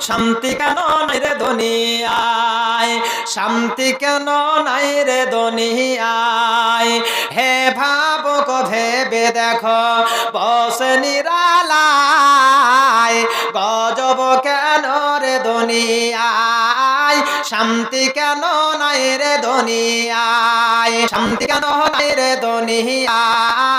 শান্তি কেন নাই রে দুনিয়ায়? শান্তি কেন নাই রে দুনিয়ায়? হে ভাবক ভেবে দেখো বসে নিরালায় গজব কেন রে দুনিয়ায়? শান্তি কেন নাই রে দুনিয়ায়? শান্তি কেন নাই রে দুনিয়ায়?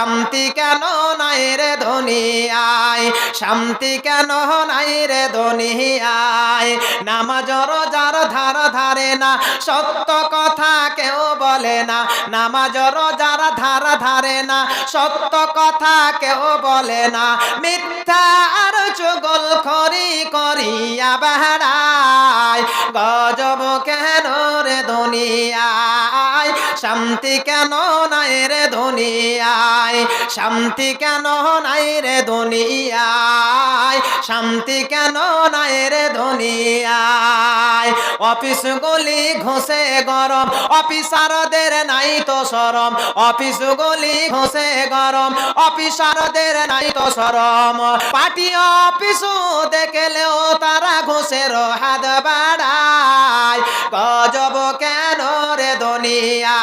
শান্তি কেন নাই রে দুনিয়ায়? শান্তি কেন নাই রে দুনিয়ায়? নামাজর যার ধার ধারে না, সত্য কথা কেউ বলে না। নামাজর যার ধার ধারে না, সত্য কথা কেউ বলে না। মিথ্যা আর চুগল খরি করিয়া বেড়ায়। গজব কেন রে দুনিয়ায় শান্তি কেন নাই রে দুনিয়ায়? শান্তি কেন নাই রে দুনিয়ায়? শান্তি কেন নাই রে দুনিয়ায়? অফিস গলি ঘষে গরম, অফিসারদের নাই তো সরম অফিস গলি ঘষে গরম, অফিসারদের নাই তো সরম পার্টি অফিস দেখলেও তারা ঘুষের হাত বাড়ায়। গজব কেন রে দুনিয়ায়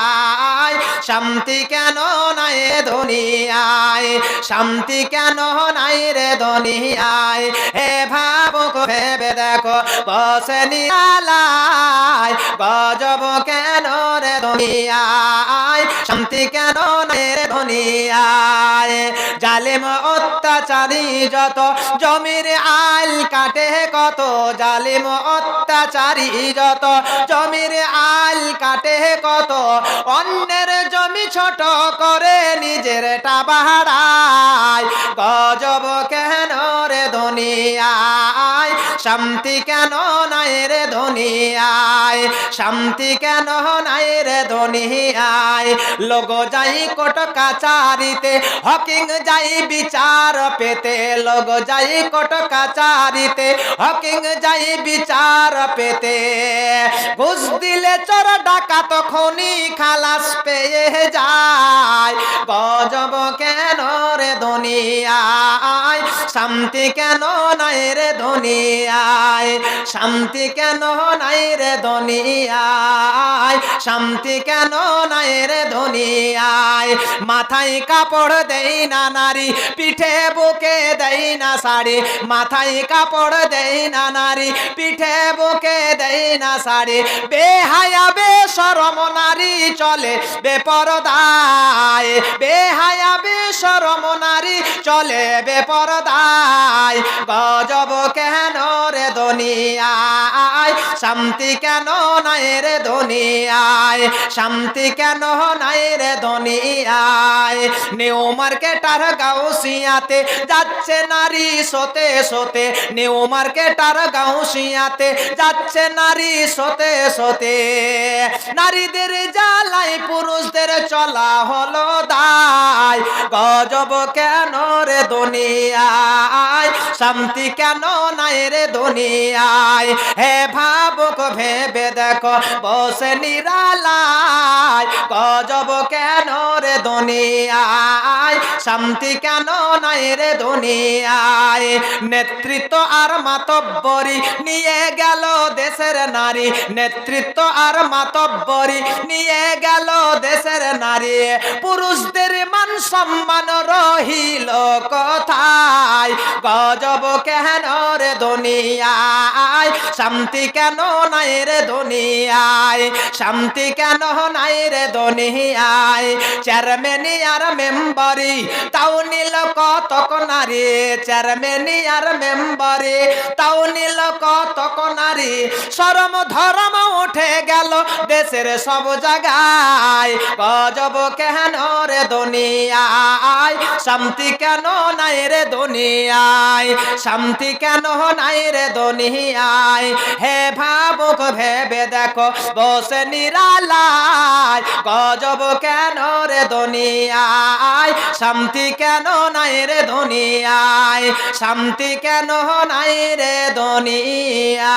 শান্তি কেন নাই দুনিয়ায়? শান্তি কেন নাই রে দুনিয়ায়? হে ভাবুক, ভেবে দেখো, বসে নিয়ালায়। গজব কেন রে দুনিয়ায়? শান্তি কেন নাই রে দুনিয়ায়? জালেম অত্যাচারী যত জমির আইল কাটে কত, জালেম অত্যাচারী যত জমির আইল কাটে কত নিজের বাহারায় গজব কেন রে দুনিয়ায়? শান্তি কেন নাই রে দুনিয়ায়? শান্তি কেন নাই রে দুনিয়ায়? লোক যাই কোট কাচারিতে হকিং যাই বিচার পেতে। লোক যাই কোট কাচারিতে হকিং যাই বিচার পেতে। ঘুষ দিলে চোর ডাকাত খনি খালাস পেয়ে যায়। গজব কেন রে দুনিয়ায়? শান্তি কেন নাই রে দুনিয়ায়। শান্তি কেন নাই রে দুনিয়ায়? শান্তি কেন নাই রে দুনিয়ায়? মাথায় কাপড় দেই না নারী, পিঠে বুকে দেই না শাড়ি। মাথায় কাপড় দেই না নারী, পিঠে বুকে দেই না শাড়ি। বেহায়া বেসরম নারী চলে বেপরদায়। বেহায়া বেসরম নারী চলে বেপরদায়। গজব কেন রে দুনিয়ায়? শান্তি কেন নাই রে দুনিয়ায়? শান্তি কেন নাই রে দুনিয়ায়? নিউ মার্কেটার গাউসিয়াতে যাচ্ছে নারী সোতে সোতে। নিউ মার্কেটার গাউসিয়াতে যাচ্ছে নারী সোতে সোতে। নারীদের জ্বালাই পুরুষদের চলা হলো দায়। গজব কেন রে দুনিয়ায়? শান্তি কেন নাই রে দুনিয়ায়। হে ভাবুক, ভেবে দেখো, বসে নিরালায়। গজব কেন রে দুনিয়ায়? শান্তি কেন নাই রে দুনিয়ায়? নেতৃত্ব আর মাতব্বরি নিয়ে গেল দেশের নারী। নেতৃত্ব আর মাতব্বরি নিয়ে গেল দেশের নারী। পুরুষদের মান সম্মান রহিল কোথায়? গজব কেন রে দুনিয়া দুনিয়ায়। শান্তি কেন নাই রে দুনিয়ায়? শান্তি কেন নাই রে দুনিয়ায়? চেয়ারম্যানি আর মেম্বারি তাও নিল কতক নারী? চেয়ারম্যানি আর মেম্বারি তাও নিল কতক নারী? শরম ধরম উঠে গেল দেশের সব জায়গায়। গজব কেন রে দুনিয়ায়? শান্তি কেন নাই রে দুনিয়ায়? শান্তি কেন নাই রে দুনিয়ায়। হে ভাবুক ভেবে দেখো, বসে নিরালায়। গজব কেন রে দুনিয়ায়? শান্তি কেন নাই রে দুনিয়ায়? শান্তি কেন নাই রে দুনিয়ায়?